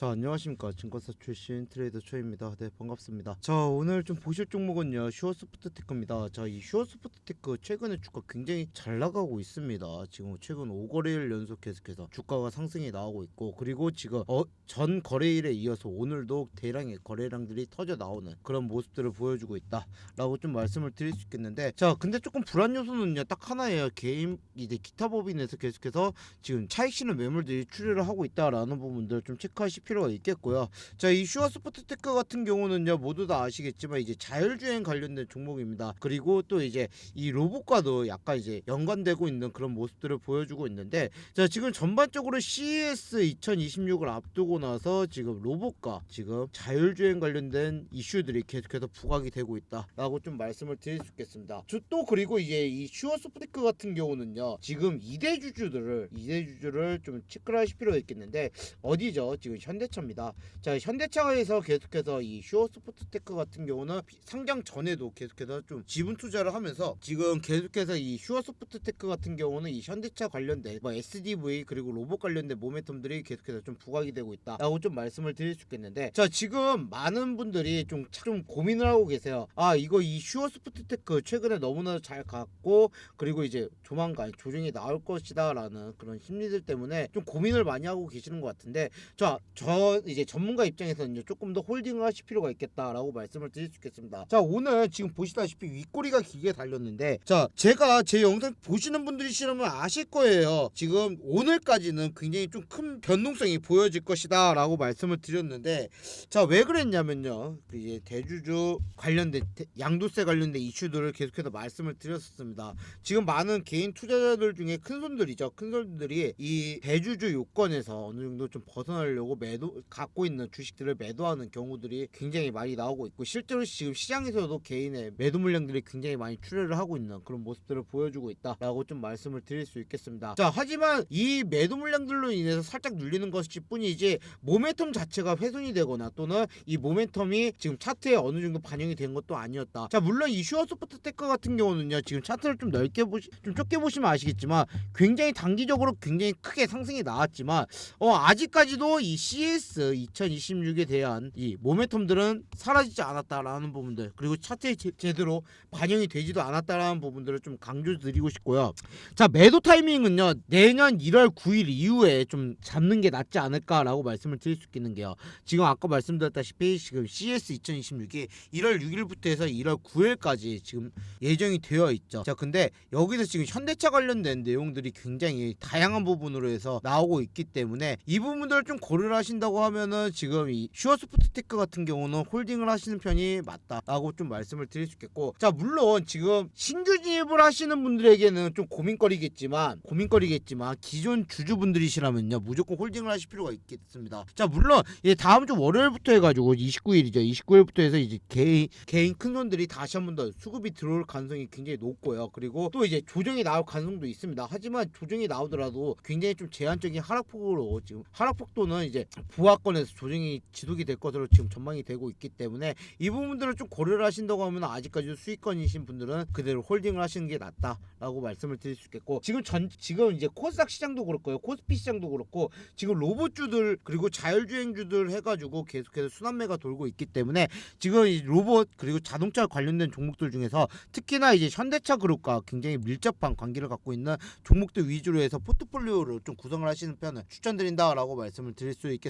자 안녕하십니까. 증권사 출신 트레이더 초입니다. 네 반갑습니다. 자 오늘 좀 보실 종목은요 슈어스포트테크입니다. 자 이 슈어스포트테크 최근에 주가 굉장히 잘 나가고 있습니다. 지금 최근 5거래일 연속 계속해서 주가가 상승이 나오고 있고 그리고 지금 어, 전 거래일에 이어서 오늘도 대량의 거래량들이 터져 나오는 그런 모습들을 보여주고 있다 라고 좀 말씀을 드릴 수 있겠는데 자 근데 조금 불안 요소는요 딱 하나예요. 개인 이제 기타 법인에서 계속해서 지금 차익 실는 매물들이 출혈을 하고 있다라는 부분들 좀 체크하실 필요가 있겠고요. 자, 이 슈어 스포트 테크 같은 경우는요, 모두 다 아시겠지만 이제 자율주행 관련된 종목입니다. 그리고 또 이제 이 로봇과도 약간 이제 연관되고 있는 그런 모습들을 보여주고 있는데, 자, 지금 전반적으로 CES 2026을 앞두고 나서 지금 로봇과 지금 자율주행 관련된 이슈들이 계속해서 부각이 되고 있다라고 좀 말씀을 드릴 수 있겠습니다. 저또 그리고 이제 이 슈어 스포테크 같은 경우는요, 지금 이대주주들을 이대주주를 좀 체크를 하실 필요가 있겠는데 어디죠? 지금 현 대차입니다. 자, 현대차에서 계속해서 이 슈어 스포트테크 같은 경우는 비- 상장 전에도 계속해서 좀 지분 투자를 하면서 지금 계속해서 이 슈어 스포트테크 같은 경우는 이 현대차 관련된 뭐 SDV 그리고 로봇 관련된 모멘텀들이 계속해서 좀 부각이 되고 있다라고 좀 말씀을 드릴 수 있겠는데 자, 지금 많은 분들이 좀, 좀 고민을 하고 계세요. 아, 이거 이 슈어 스포트테크 최근에 너무나 잘 갔고 그리고 이제 조만간 조정이 나올 것이다 라는 그런 심리들 때문에 좀 고민을 많이 하고 계시는 것 같은데 자, 저 이제 전문가 입장에서는 조금 더 홀딩을 하실 필요가 있겠다라고 말씀을 드릴 수 있겠습니다. 자, 오늘 지금 보시다시피 윗꼬리가 길게 달렸는데 자, 제가 제 영상 보시는 분들이시라면 아실 거예요. 지금 오늘까지는 굉장히 좀 큰 변동성이 보여질 것이다 라고 말씀을 드렸는데 자, 왜 그랬냐면요. 그 이제 대주주 관련된 대- 양도세 관련된 이슈들을 계속해서 말씀을 드렸었습니다. 지금 많은 개인 투자자들 중에 큰 손들이죠. 큰 손들이 이 대주주 요건에서 어느 정도 좀 벗어나려고 매도 갖고 있는 주식들을 매도하는 경우들이 굉장히 많이 나오고 있고 실제로 지금 시장에서도 개인의 매도 물량들이 굉장히 많이 출혈을 하고 있는 그런 모습들을 보여주고 있다라고 좀 말씀을 드릴 수 있겠습니다. 자, 하지만 이 매도 물량들로 인해서 살짝 눌리는 것일 뿐이지 모멘텀 자체가 훼손이 되거나 또는 이 모멘텀이 지금 차트에 어느 정도 반영이 된 것도 아니었다. 자, 물론 이 슈어스포트 테크 같은 경우는요. 지금 차트를 좀 넓게 보시 좀 좁게 보시면 아시겠지만 굉장히 단기적으로 굉장히 크게 상승이 나왔지만 어, 아직까지도 이 CS 2026에 대한 이 모멘텀들은 사라지지 않았다라는 부분들 그리고 차트에 제, 제대로 반영이 되지도 않았다라는 부분들을 좀 강조드리고 싶고요. 자 매도 타이밍은요 내년 1월 9일 이후에 좀 잡는 게 낫지 않을까라고 말씀을 드릴 수 있는 게요. 지금 아까 말씀드렸다시피 지금 CS 2026이 1월 6일부터 해서 1월 9일까지 지금 예정이 되어 있죠. 자 근데 여기서 지금 현대차 관련된 내용들이 굉장히 다양한 부분으로 해서 나오고 있기 때문에 이 부분들을 좀 고려를 하 신다고 하면은 지금 이 슈어스포트테크 같은 경우는 홀딩을 하시는 편이 맞다라고 좀 말씀을 드릴 수 있겠고 자 물론 지금 신규 진입을 하시는 분들에게는 좀 고민거리겠지만 고민거리겠지만 기존 주주분들이시라면요 무조건 홀딩을 하실 필요가 있겠습니다. 자 물론 이 다음 주 월요일부터 해가지고 29일이죠 29일부터 해서 이제 개인 개인 큰 손들이 다시 한 번 더 수급이 들어올 가능성이 굉장히 높고요. 그리고 또 이제 조정이 나올 가능성도 있습니다. 하지만 조정이 나오더라도 굉장히 좀 제한적인 하락폭으로 지금 하락폭도는 이제 부하권에서 조정이 지속이 될 것으로 지금 전망이 되고 있기 때문에 이 부분들을 좀 고려를 하신다고 하면 아직까지도 수익권이신 분들은 그대로 홀딩을 하시는 게 낫다라고 말씀을 드릴 수 있겠고 지금 전 지금 이제 코스닥 시장도 그렇고요. 코스피 시장도 그렇고 지금 로봇주들 그리고 자율주행주들 해가지고 계속해서 순환매가 돌고 있기 때문에 지금 이 로봇 그리고 자동차 관련된 종목들 중에서 특히나 이제 현대차 그룹과 굉장히 밀접한 관계를 갖고 있는 종목들 위주로 해서 포트폴리오를 좀 구성을 하시는 편을 추천드린다라고 말씀을 드릴 수 있겠습니다.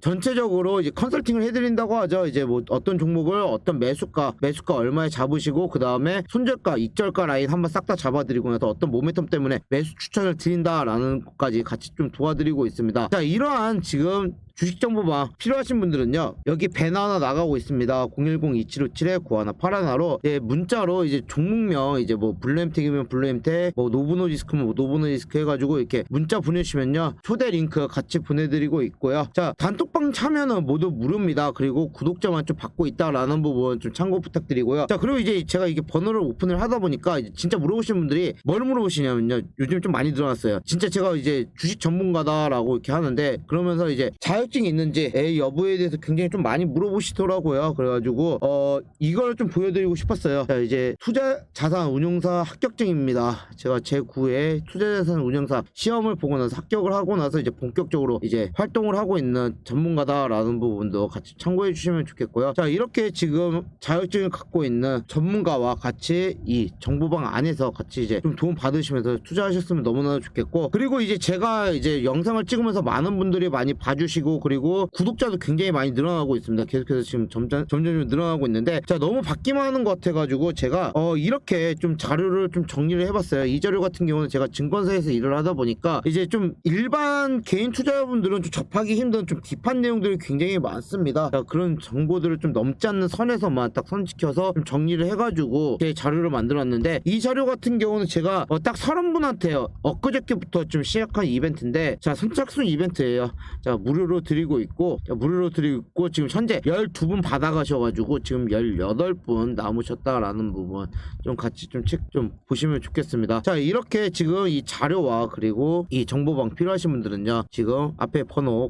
전체적으로 이제 컨설팅을 해드린다고 하죠. 이제 뭐 어떤 종목을 어떤 매수가, 매수가 얼마에 잡으시고 그 다음에 손절가, 익절가 라인 한번 싹 다 잡아드리고 나서 어떤 모멘텀 때문에 매수 추천을 드린다라는 것까지 같이 좀 도와드리고 있습니다. 자, 이러한 지금 주식 정보방 필요하신 분들은요 여기 배너 하나 나가고 있습니다 010-2757-9181로 예, 문자로 이제 종목명 이제 뭐 블루엠텍이면 블루엠텍 뭐 노브노디스크면 뭐 노브노디스크 해가지고 이렇게 문자 보내주시면요 초대 링크 같이 보내드리고 있고요 자 단톡 방 참여는 모두 무료입니다. 그리고 구독자만 좀 받고 있다라는 부분 좀 참고 부탁드리고요. 자 그리고 이제 제가 이게 번호를 오픈을 하다 보니까 진짜 물어보시는 분들이 뭘 물어보시냐면요. 요즘 좀 많이 늘어났어요. 진짜 제가 이제 주식 전문가다라고 이렇게 하는데 그러면서 이제 자격증이 있는지 의 여부에 대해서 굉장히 좀 많이 물어보시더라고요. 그래가지고 어 이걸 좀 보여드리고 싶었어요. 자 이제 투자 자산 운용사 합격증입니다. 제가 제9회 투자 자산 운용사 시험을 보고 나서 합격을 하고 나서 이제 본격적으로 이제 활동을 하고 있는 전문가다라는 부분도 같이 참고해 주시면 좋겠고요. 자 이렇게 지금 자격증을 갖고 있는 전문가와 같이 이 정보방 안에서 같이 이제 좀 도움 받으시면서 투자하셨으면 너무나 좋겠고 그리고 이제 제가 이제 영상을 찍으면서 많은 분들이 많이 봐주시고 그리고 구독자도 굉장히 많이 늘어나고 있습니다. 계속해서 지금 점점 점점 좀 늘어나고 있는데 자 너무 받기만 하는 것 같아가지고 제가 어 이렇게 좀 자료를 좀 정리를 해봤어요. 이 자료 같은 경우는 제가 증권사에서 일을 하다 보니까 이제 좀 일반 개인 투자자분들은 좀 접하기 힘든 좀 딥한 내용들이 굉장히 많습니다. 자, 그런 정보들을 좀 넘지 않는 선에서만 딱 선 지켜서 좀 정리를 해가지고 제 자료를 만들었는데 이 자료 같은 경우는 제가 어, 딱 서른 분한테 엊그저께부터 좀 시작한 이벤트인데 자 선착순 이벤트예요. 자 무료로 드리고 있고 자, 무료로 드리고 있고 지금 현재 12분 받아가셔가지고 지금 18분 남으셨다라는 부분 좀 같이 좀 책좀 보시면 좋겠습니다. 자 이렇게 지금 이 자료와 그리고 이 정보방 필요하신 분들은요 지금 앞에 번호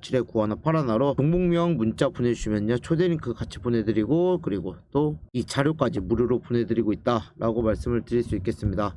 010-2757-9181로 종목명 문자 보내주시면요. 초대 링크 같이 보내드리고 그리고 또 이 자료까지 무료로 보내드리고 있다라고 말씀을 드릴 수 있겠습니다